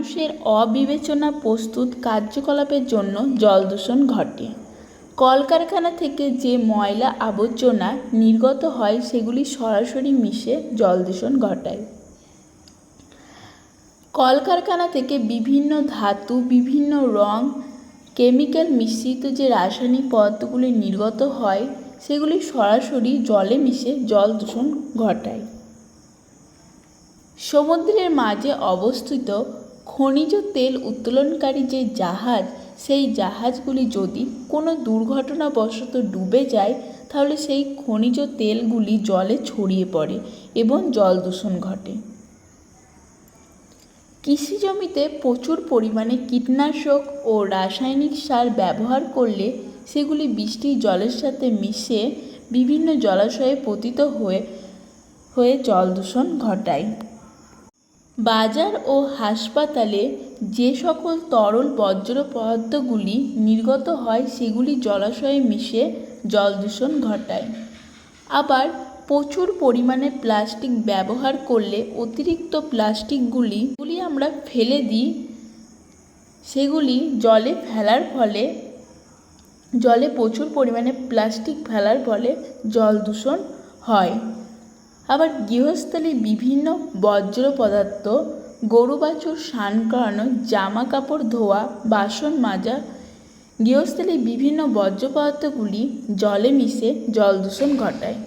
মানুষের অবিবেচনা প্রস্তুত কার্যকলাপের জন্য জল দূষণ ঘটে। কলকারখানা থেকে যে ময়লা আবর্জনা নির্গত হয়, সেগুলি সরাসরি মিশে জল দূষণ ঘটায়। কলকারখানা থেকে বিভিন্ন ধাতু, বিভিন্ন রং, কেমিক্যাল মিশ্রিত যে রাসায়নিক পদার্থগুলি নির্গত হয়, সেগুলি সরাসরি জলে মিশে জল দূষণ ঘটায়। সমুদ্রের মাঝে অবস্থিত খনিজ তেল উত্তোলনকারী যে জাহাজ, সেই জাহাজগুলি যদি কোনো দুর্ঘটনাবশত ডুবে যায়, তাহলে সেই খনিজ তেলগুলি জলে ছড়িয়ে পড়ে এবং জল দূষণ ঘটে। কৃষি জমিতে প্রচুর পরিমাণে কীটনাশক ও রাসায়নিক সার ব্যবহার করলে সেগুলি বৃষ্টির জলের সাথে মিশে বিভিন্ন জলাশয়ে পতিত হয়ে হয়ে জল দূষণ ঘটায়। বাজার ও হাসপাতালে যে সকল তরল বর্জ্য পদার্থগুলি নির্গত হয়, সেগুলি জলাশয়ে মিশে জল দূষণ ঘটায়। আবার প্রচুর পরিমাণে প্লাস্টিক ব্যবহার করলে অতিরিক্ত প্লাস্টিকগুলি গুলি আমরা ফেলে দিই, সেগুলি জলে ফেলার ফলে, জলে প্রচুর পরিমাণে প্লাস্টিক ফেলার ফলে জল দূষণ হয়। আবার গৃহস্থালী বিভিন্ন বর্জ্য পদার্থ, গরু বাছুর স্নান করানো, জামা কাপড় ধোয়া, বাসন মাজা গৃহস্থালী বিভিন্ন বজ্র পদার্থগুলি জলে মিশে জল দূষণ ঘটায়।